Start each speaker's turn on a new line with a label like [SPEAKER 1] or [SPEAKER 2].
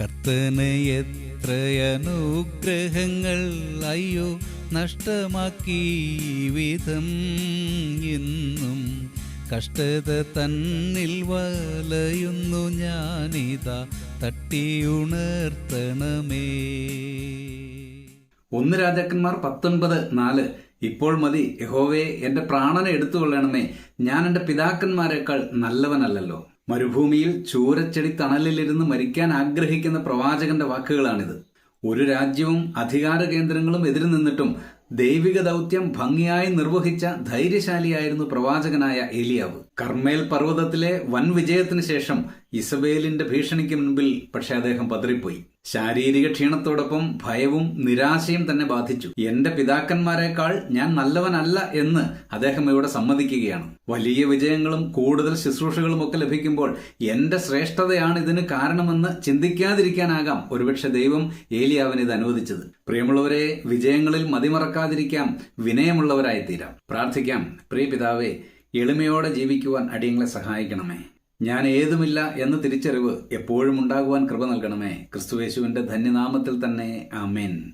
[SPEAKER 1] കർത്തന് എത്രയനുഗ്രഹങ്ങൾ അയ്യോ നഷ്ടമാക്കി വിധം ഇന്നും. കഷ്ടത തന്നിൽ വലയുന്നു ഞാനിതാ തട്ടിയുണർത്തണമേ
[SPEAKER 2] ഒന്ന് രാജാക്കന്മാർ പത്തൊൻപത് നാല്. ഇപ്പോൾ മതി യഹോവയെ എന്റെ പ്രാണനെ എടുത്തുകൊള്ളണമേ. ഞാൻ എന്റെ പിതാക്കന്മാരെക്കാൾ നല്ലവനല്ലല്ലോ. മരുഭൂമിയിൽ ചൂരച്ചെടി തണലിലിരുന്ന് മരിക്കാൻ ആഗ്രഹിക്കുന്ന പ്രവാചകന്റെ വാക്കുകളാണിത്. ഒരു രാജ്യവും അധികാര കേന്ദ്രങ്ങളും എതിരു നിന്നിട്ടും ദൈവിക ദൗത്യം ഭംഗിയായി നിർവഹിച്ച ധൈര്യശാലിയായിരുന്നു പ്രവാചകനായ ഏലിയാവ്. കർമ്മേൽ പർവതത്തിലെ വൻ വിജയത്തിന് ശേഷം ഇസബേലിന്റെ ഭീഷണിക്ക് മുൻപിൽ പക്ഷെ അദ്ദേഹം പതറിപ്പോയി. ശാരീരിക ക്ഷീണത്തോടൊപ്പം ഭയവും നിരാശയും തന്നെ ബാധിച്ചു. എന്റെ പിതാക്കന്മാരെക്കാൾ ഞാൻ നല്ലവനല്ല എന്ന് അദ്ദേഹം ഇവിടെ സമ്മതിക്കുകയാണ്. വലിയ വിജയങ്ങളും കൂടുതൽ ശുശ്രൂഷകളും ഒക്കെ ലഭിക്കുമ്പോൾ എന്റെ ശ്രേഷ്ഠതയാണ് ഇതിന് കാരണമെന്ന് ചിന്തിക്കാതിരിക്കാനാകാം ഒരുപക്ഷെ ദൈവം ഏലിയാവിന് ഇത് അനുവദിച്ചത്. പ്രിയമുള്ളവരെ വിജയങ്ങളിൽ മതിമറക്കാതിരിക്കാം വിനയമുള്ളവരായി തീരാം പ്രാർത്ഥിക്കാം പ്രിയ പിതാവേ എളിമയോടെ ജീവിക്കുവാൻ അടിയങ്ങളെ സഹായിക്കണമേ. ഞാൻ ഏതുമില്ല എന്ന തിരിച്ചറിവ് എപ്പോഴും ഉണ്ടാകുവാൻ കൃപ നൽകണമേ. ക്രിസ്തുവേശുവിന്റെ ധന്യനാമത്തിൽ തന്നെ ആമേൻ.